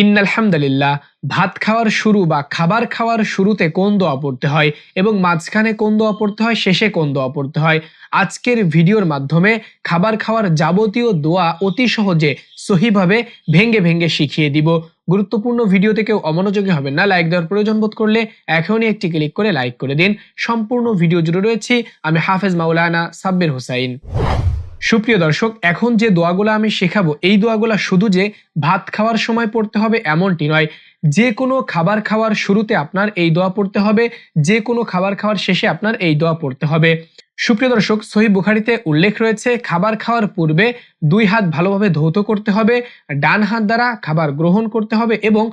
ইন্নালহামদুলিল্লাহ, ভাত খাওয়ার শুরু বা খাবার খাওয়ার শুরুতে কোন দোয়া পড়তে হয় এবং মাঝখানে কোন দোয়া পড়তে হয়, শেষে কোন দোয়া পড়তে হয়? আজকের ভিডিওর মাধ্যমে খাবার খাওয়ার যাবতীয় দোয়া অতি সহজে সহিভাবে ভেঙ্গে ভেঙ্গে শিখিয়ে দিব। গুরুত্বপূর্ণ ভিডিওতে কেউ অমনোযোগী হবেন না, লাইক দেওয়ার প্রয়োজন বোধ করলে এখনই একটি ক্লিক করে লাইক করে দিন। সম্পূর্ণ ভিডিও জুড়ে রয়েছি, আমি হাফেজ মাওলানা সাব্বির হুসাইন। সুপ্রিয় দর্শক, এখন যে দোয়াগুলো আমি শেখাবো, এই দোয়াগুলো শুধু যে ভাত খাওয়ার সময় পড়তে হবে এমনটি নয়। যে কোনো খাবার খাওয়ার শুরুতে আপনার এই দোয়া পড়তে হবে, যে কোনো খাবার খাওয়ার শেষে আপনার এই দোয়া পড়তে হবে। সুপ্রিয় দর্শক, সহি বুখারিতে উল্লেখ রয়েছে, খাবার খাওয়ার পূর্বে দুই হাত ভালোভাবে ধৌত করতে হবে, ডান হাত দ্বারা খাবার গ্রহণ করতে হবে এবং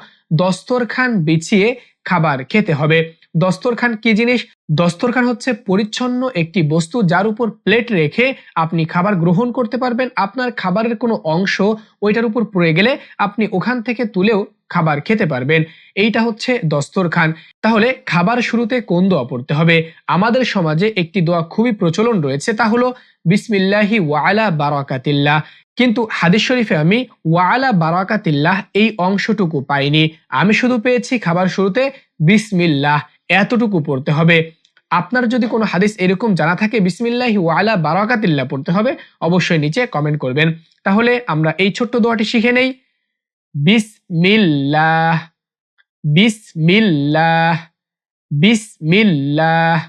দস্তরখান বিছিয়ে খাবার খেতে হবে। দস্তরখান কি জিনিস? দস্তরখান হচ্ছে পরিচ্ছন্ন একটি বস্তু যার উপর প্লেট রেখে আপনি খাবার গ্রহণ করতে পারবেন। আপনার খাবারের কোনো অংশ ওইটার উপর পড়ে গেলে আপনি ওখান থেকে তুলেও খাবার খেতে পারবেন। এইটা হচ্ছে দস্তরখান। তাহলে খাবার শুরুতে কোন দোয়া পড়তে হবে? আমাদের সমাজে একটি দোয়া খুবই প্রচলন রয়েছে, তা হলো, বিসমিল্লাহি ওয়ালা বারাকাতিল্লাহ। কিন্তু হাদিস শরীফে আমি ওয়ালা বারাকাতিল্লাহ, এই অংশটুকু পাইনি। আমি শুধু পেয়েছি খাবার শুরুতে, বিসমিল্লাহ। এতটুকু পড়তে হবে। আপনার যদি কোনো হাদিস এরকম জানা থাকে, বিসমিল্লাহি ওয়ালা বারাকাতিল্লাহ পড়তে হবে, অবশ্যই নিচে কমেন্ট করবেন। তাহলে আমরা এই ছোট্ট দোয়াটি শিখে নেই। বিসমিল্লাহ বিসমিল্লাহ বিসমিল্লাহ।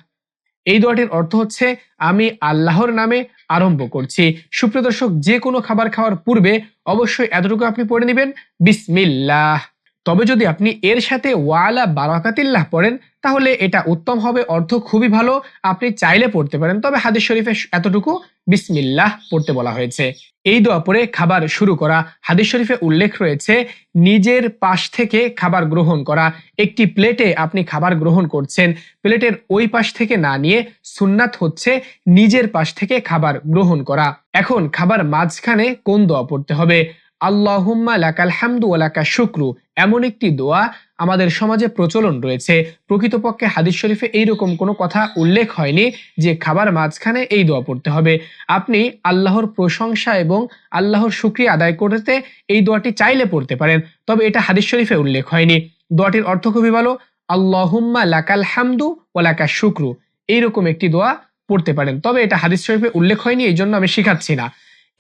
এই দোয়াটির অর্থ হচ্ছে, আমি আল্লাহর নামে আরম্ভ করছি। সুপ্রিয় দর্শক, যে কোনো খাবার খাওয়ার পূর্বে অবশ্যই এতটুকু আপনি পড়ে নেবেন। বিসমিল্লাহ। তবে যদি আপনি এর সাথে ওয়ালা বারাকাতিল্লাহ পড়েন, তাহলে এটা উত্তম হবে, অর্থ খুবই ভালো। আপনি চাইলে পড়তে পারেন, তবে হাদিস শরীফে এতটুকু বিসমিল্লাহ পড়তে বলা হয়েছে। এই দোয়া পরে খাবার শুরু করা। হাদিস শরীফে উল্লেখ রয়েছে, নিজের পাশ থেকে খাবার গ্রহণ করা। একটি প্লেটে আপনি খাবার গ্রহণ করছেন, প্লেটের ওই পাশ থেকে না নিয়ে সুন্নাত হচ্ছে নিজের পাশ থেকে খাবার গ্রহণ করা। এখন খাবার মাঝখানে কোন দোয়া পড়তে হবে? আল্লাহুম্মা লাকাল হামদু ওয়ালাকা শুক্রু। এমন একটি দোয়া আমাদের সমাজে প্রচলন রয়েছে। প্রকৃতপক্ষে হাদিস শরীফে এইরকম কোনো কথা উল্লেখ হয়নি যে খাবার মাঝখানে এই দোয়া পড়তে হবে। আপনি আল্লাহর প্রশংসা এবং আল্লাহর শুক্রিয়া আদায় করতে এই দোয়াটি চাইলে পড়তে পারেন, তবে এটা হাদিস শরীফে উল্লেখ হয়নি। দোয়াটির অর্থ খুবই ভালো, আল্লাহুম্মা লাকাল হামদু ওয়ালাকা শুক্রু। এইরকম একটি দোয়া পড়তে পারেন, তবে এটা হাদিস শরীফে উল্লেখ হয়নি এই জন্য আমি শিখাচ্ছি না।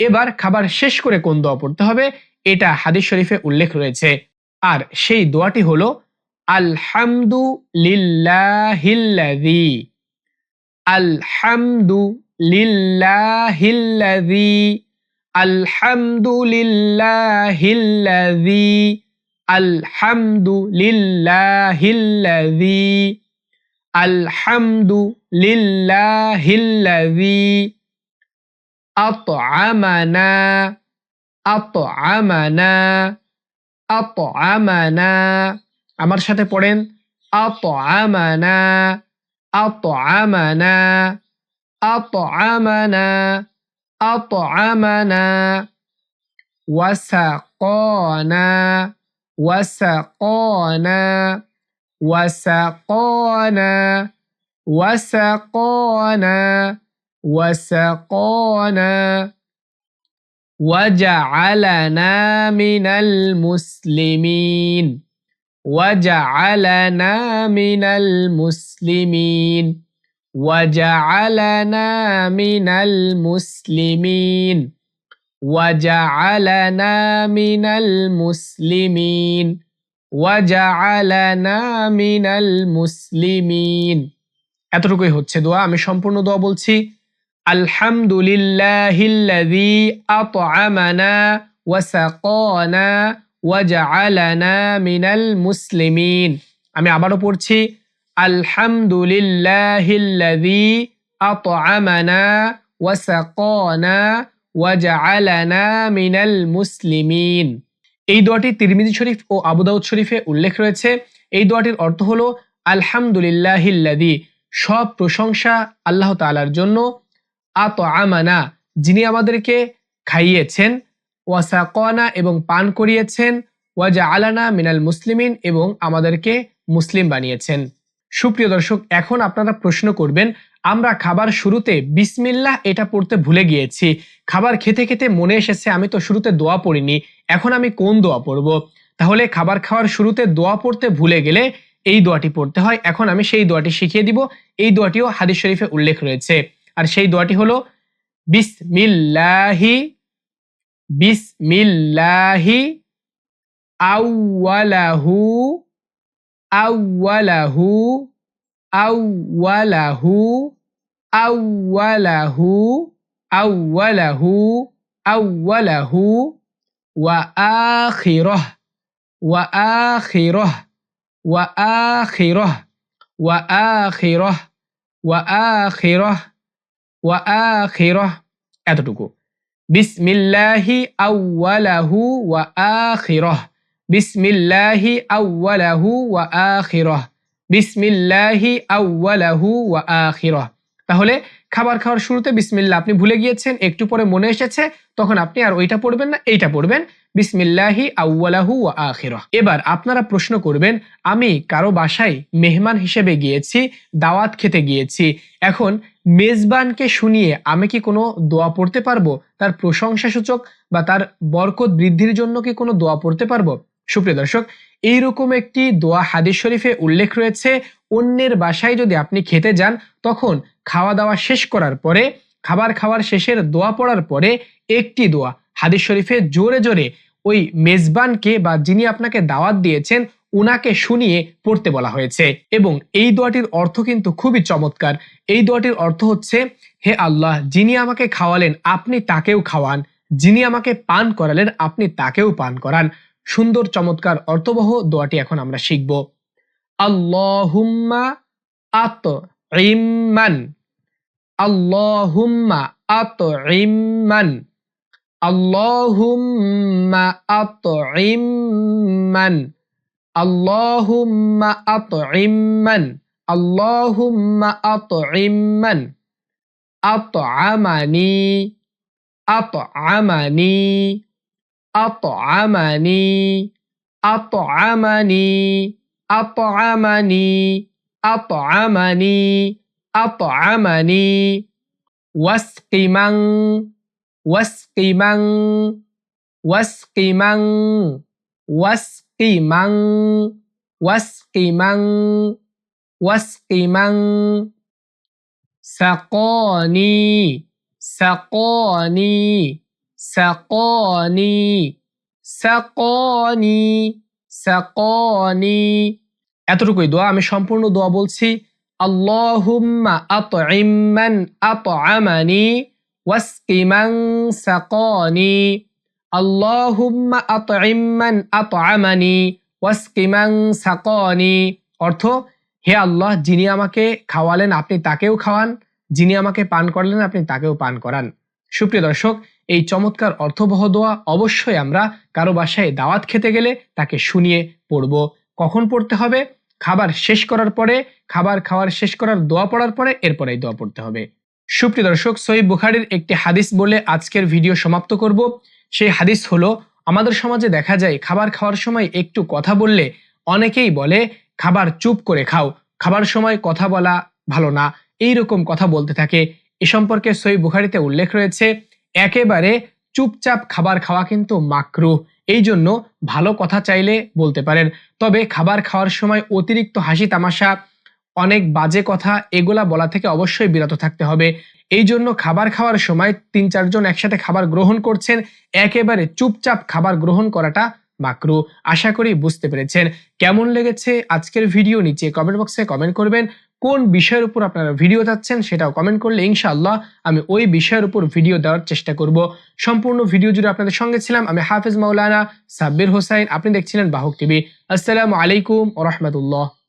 এবার খাবার শেষ করে কোন দোয়া পড়তে হবে, এটা হাদিস শরীফে উল্লেখ রয়েছে। আর সেই দোয়াটি হলো আলহামদু লিল্লাহিল্লাযী আলহামদু লিল্লাহিল্লাযী আলহামদু লিল্লাহিল্লাযী আলহামদু লিল্লাহিল্লাযী আলহামদু লিল্লাহিল্লাযী আতআমানা। আতআমানা আতআমানা আমার সাথে পড়েন আতআমানা আতআমানা আতআমানা আতআমানা ওয়াসাকানা ওয়াসাকানা ওয়াসাকানা ওয়াসাকানা وسقانا وجعلنا من المسلمين وجعلنا من المسلمين وجعلنا من المسلمين وجعلنا من المسلمين وجعلنا من المسلمين এতটুকুই হচ্ছে দোয়া আমি সম্পূর্ণ দোয়া বলছি আলহামদুলিল্লাহিল্লাযী আতআমানা ওয়া সাকানা ওয়া জাআলানা মিনাল মুসলিমিন। আমি আবারও পড়ছি, আলহামদুলিল্লাহিল্লাযী আতআমানা ওয়া সাকানা ওয়া জাআলানা মিনাল মুসলিমিন। এই দোয়াটি তিরমিজি শরীফ ও আবু দাউদ শরীফে উল্লেখ রয়েছে। এই দোয়াটির অর্থ হলো, আলহামদুলিল্লাহিল্লাযী, সব প্রশংসা আল্লাহ তাআলার জন্য। আত আমানা যিনি আমাদেরকে খাইয়েছেন, ওয়াসাকনা এবং পান করিয়েছেন ওয়াজা আলানা মিনাল মুসলিমিন এবং আমাদেরকে মুসলিম বানিয়েছেন। সুপ্রিয় দর্শক, এখন আপনারা প্রশ্ন করবেন, আমরা খাবার শুরুতে বিসমিল্লাহ এটা পড়তে ভুলে গিয়েছি। খাবার খেতে খেতে মনে এসেছে, আমি তো শুরুতে দোয়া পড়িনি, এখন আমি কোন দোয়া পড়ব? তাহলে খাবার খাওয়ার শুরুতে দোয়া পড়তে ভুলে গেলে এই দোয়াটি পড়তে হয়, এখন আমি সেই দোয়াটি শিখিয়ে দিব। এই দোয়াটিও হাদিস শরীফে উল্লেখ রয়েছে। আর সেই দোয়াটি হলো, বিসমিল্লাহি বিসমিল্লাহি, আউওয়ালাহু আউওয়ালাহু আউওয়ালাহু আউওয়ালাহু আউওয়ালাহু আউওয়ালাহু, ওয়া আখিরাহ ওয়া আখিরাহ ওয়া আখিরাহ ওয়া আখিরাহ ওয়া আখিরাহ ওয়া আখিরাহ এতটুকু বিসমিল্লাহি আউওয়ালাহু ওয়া আখিরাহ বিসমিল্লাহি আউওয়ালাহু ওয়া আখিরাহ বিসমিল্লাহি আউওয়ালাহু ওয়া আখিরাহ তাহলে খাবার খাওয়ার শুরুতে বিসমিল্লাহ, আপনি ভুলে গিয়েছেন, একটু পরে মনে এসেছে, তখন আপনি আর ওইটা পড়বেন না, এইটা পড়বেন, বিসমিল্লাহি আউওয়ালাহু ওয়া এবার আপনারা প্রশ্ন করবেন, আমি কারও বাসায় মেহমান হিসেবে গিয়েছি, দাওয়াত খেতে গিয়েছি, এখন মেজবানকে শুনিয়ে আমি কি কোনো দোয়া পড়তে পারব? তার প্রশংসাসূচক বা তার বরকত বৃদ্ধির জন্য কি কোনো দোয়া পড়তে পারব? সুপ্রিয় দর্শক, এইরকম একটি দোয়া হাদিস শরীফে উল্লেখ রয়েছে, অন্যের বাসায় যদি আপনি খেতে যান, তখন খাওয়া দাওয়া শেষ করার পরে, খাবার খাওয়ার শেষের দোয়া পড়ার পরে একটি দোয়া। হাদিস শরীফে জোরে জোরে ওই মেজবানকে বা যিনি আপনাকে দাওয়াত দিয়েছেন, উনাকে শুনিয়ে পড়তে বলা হয়েছে। এবং এই দোয়াটির অর্থ কিন্তু খুবই চমৎকার। এই দোয়াটির অর্থ হচ্ছে, হে আল্লাহ, যিনি আমাকে খাওয়ালেন, আপনি তাকেও খাওয়ান। যিনি আমাকে পান করালেন, আপনি তাকেও পান করান। সুন্দর, চমৎকার, অর্থবহ দোয়াটি এখন আমরা শিখব। আল্লাহুম্মা আত ইম্মান আল্লাহুম্মা আত ইম্মান আল্লাহুম্মা আত ইম্মান আল্লাহুম্মা আত ইম্মান আল্লাহুম্মা আত ইম্মান আত at'amani at'amani wasqiman, wasqiman, wasqiman, wasqiman, wasqiman, wasqiman, saqani saqani saqani saqani saqani এতটুকুই দোয়া, আমি সম্পূর্ণ দোয়া বলছি অর্থ, হে আল্লাহ, যিনি আমাকে খাওয়ালেন, আপনি তাকেও খাওয়ান। যিনি আমাকে পান করলেন, আপনি তাকেও পান করান। সুপ্রিয় দর্শক, এই চমৎকার অর্থবহ দোয়া অবশ্যই আমরা কারও বাসায় দাওয়াত খেতে গেলে তাকে শুনিয়ে পড়ব। কখন পড়তে হবে? খাবার শেষ করার পরে, খাবার খাওয়ার শেষ করার দোয়া পড়ার পরে এরপরেই দোয়া পড়তে হবে। সুপ্রিয় দর্শক সহিব বুখারির একটি হাদিস বলে আজকের ভিডিও সমাপ্ত করব। সেই হাদিস হলো, আমাদের সমাজে দেখা যায়, খাবার খাওয়ার সময় একটু কথা বললে অনেকেই বলে, খাবার চুপ করে খাও, খাবার সময় কথা বলা ভালো না। এই রকম কথা বলতে থাকে। এ সম্পর্কে সই বুখারিতে উল্লেখ রয়েছে, একেবারে চুপচাপ খাবার খাওয়া কিন্তু মাকরু এই জন্য ভালো কথা চাইলে বলতে পারেন। তবে খাবার খাওয়ার সময় অতিরিক্ত হাসি তামাশা, অনেক বাজে কথা এগুলা বলা থেকে অবশ্যই বিরত থাকতে হবে। এই জন্য খাবার খাওয়ার সময় তিন চারজন একসাথে খাবার গ্রহণ করছেন, একেবারে চুপচাপ খাবার গ্রহণ করাটা মাকরু। আশা করি বুঝতে পেরেছেন। কেমন লেগেছে আজকের ভিডিও নিচে কমেন্ট বক্সে কমেন্ট করবেন। কোন বিষয়ের উপর আপনারা ভিডিও চাচ্ছেন সেটাও কমেন্ট করলে ইনশাআল্লাহ আমি ওই বিষয়ের উপর ভিডিও দেওয়ার চেষ্টা করব। সম্পূর্ণ ভিডিও জুড়ে আপনাদের সঙ্গে ছিলাম আমি হাফিজ মাওলানা সাব্বির হোসাইন, আপনি দেখছিলেন বাহক টিভি। আসসালামু আলাইকুম রহমতুল্লাহ।